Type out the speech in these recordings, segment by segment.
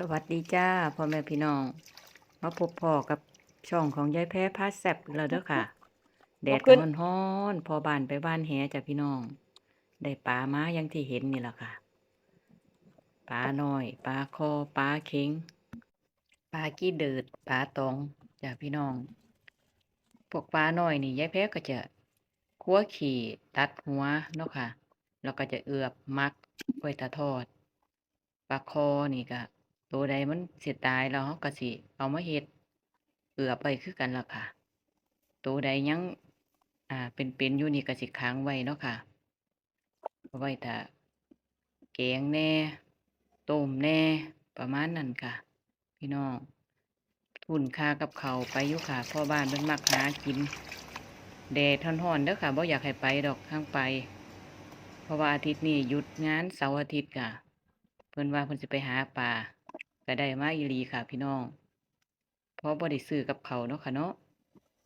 สวัสดีจ้าพ่อแม่พี่น้อง มาพบพ่อกับช่องของยายแพ้พาแซบแล้วเด้อค่ะ แดดขึ้ก็นร้อนพอบานไปบ้านแหจ้ะพี่น้อง ได้ปลามาอย่างที่เห็นนี่แหละค่ะปลาน้อยปลาคอปลาเค็งปลากี้เดิดปลาตองจ้ะพี่น้องพวกปลาน้อยนี่ยายแพ้ก็จะคั่วขี่ตัดหัวเนาะค่ะแล้วก็จะเอือบมักไว้ตาทอดปลาคอนี่ก็ ตัวใดมันเสียตายแล้วเราก็สิเอามาเฮ็ดเอือบไปคือกันล่ะค่ะ ตัวใดยังอ่าเป็นๆอยู่นี่ก็สิค้างไว้เนาะค่ะไว้ถ้าแกงแน่ต้มแน่ประมาณนั้นค่ะ พี่น้องทุนค่ากับเขาไปอยู่ค่ะพ่อบ้านเพิ่นมักหากินแดดร้อนๆเด้อค่ะบ่อยากให้ไปดอกทางไป เพราะว่าอาทิตย์นี้หยุดงานเสาร์อาทิตย์ค่ะ เพิ่นว่าเพิ่นสิไปหาปลา ก็ได้มาอีหลีค่ะพี่น้องเพราะบ่ได้ซื้อกับเขาวเนาะค่ะเนาะ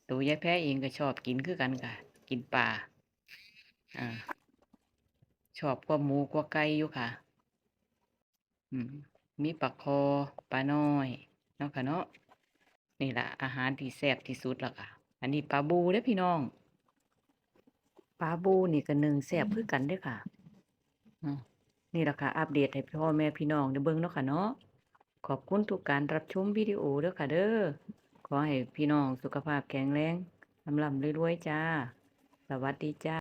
ตัวยายแพ้เองก็ชอบกินคือกันค่ะ กินปลาอ่าชอบกว่าหมูกว่าไก่อยู่ค่ะ อืมมีปลาคอปลาน้อยเนาะค่ะเนาะนี่ล่ะอาหารที่แซ่บที่สุดแล้วค่ะ อันนี้ปลาบูเด้อพี่น้องปลาบูนี่ก็นึ่งแซ่บคือกันเด้อค่ะอืมนี่แหละค่ะ อัปเดตให้พ่อแม่พี่น้องได้เบิ่งเนาะค่ะเนาะ ขอบคุณทุกการรับชมวิดีโอเด้อค่ะเด้อ ขอให้พี่น้องสุขภาพแข็งแรงลำลำรวยๆจ้า สวัสดีจ้า